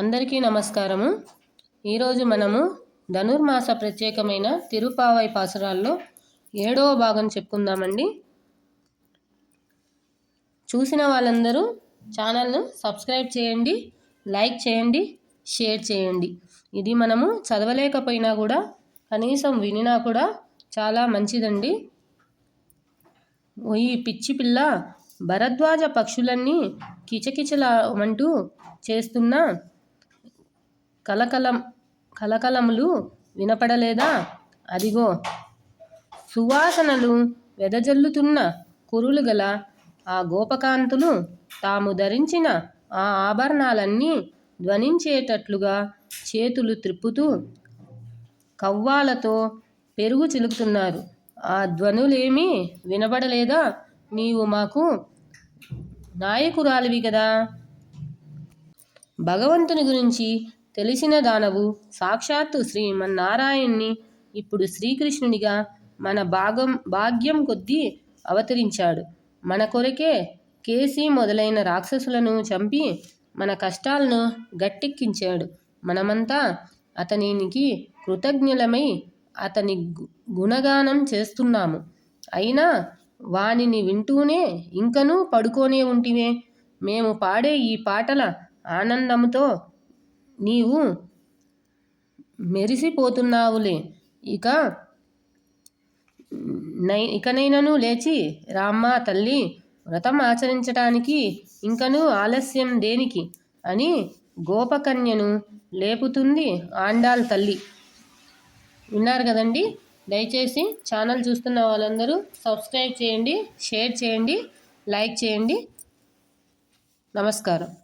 అందరికీ నమస్కారము. ఈరోజు మనము ధనుర్మాస ప్రత్యేకమైన తిరుపావై పాసరాల్లో ఏడవ భాగం చెప్పుకుందామండి. చూసిన వాళ్ళందరూ ఛానల్ను సబ్స్క్రైబ్ చేయండి లైక్ చేయండి షేర్ చేయండి. ఇది మనము చదవలేకపోయినా కూడా కనీసం వినినా కూడా చాలా మంచిదండి. ఈ పిచ్చి పిల్ల భరద్వాజ పక్షులన్నీ కిచకిచలమంటూ చేస్తున్న కలకలం కలకలములు వినపడలేదా? అదిగో సువాసనలు వెదజల్లుతున్న కురులు గల ఆ గోపకాంతులు తాము ధరించిన ఆ ఆభరణాలన్నీ ధ్వనించేటట్లుగా చేతులు త్రిప్పుతూ కవ్వాలతో పెరుగు చిలుకుతున్నారు. ఆ ధ్వనులేమీ వినబడలేదా నీవు మాకు నాయకురాలివి కదా. భగవంతుని గురించి తెలిసిన దానవు సాక్షాత్తు శ్రీమన్నారాయణ్ణి ఇప్పుడు శ్రీకృష్ణునిగా మన భాగం భాగ్యం కొద్దీ అవతరించాడు. మన కొరకే కేసి మొదలైన రాక్షసులను చంపి మన కష్టాలను గట్టెక్కించాడు. మనమంతా అతనికి కృతజ్ఞులమై అతని గుణగానం చేస్తున్నాము. అయినా వానిని వింటూనే ఇంకనూ పడుకోనే ఉంటివే మేము పాడే ఈ పాటల ఆనందంతో నీవు మెరిసిపోతున్నావులే. ఇక నై ఇకనైనను లేచి రామ్మ తల్లి వ్రతం ఆచరించటానికి ఇంకనూ ఆలస్యం దేనికి? అని గోపకన్యను లేపుతుంది ఆండాల్ తల్లి. విన్నారు కదండి? దయచేసి ఛానల్ చూస్తున్న వాళ్ళందరూ సబ్స్క్రైబ్ చేయండి షేర్ చేయండి లైక్ చేయండి. నమస్కారం.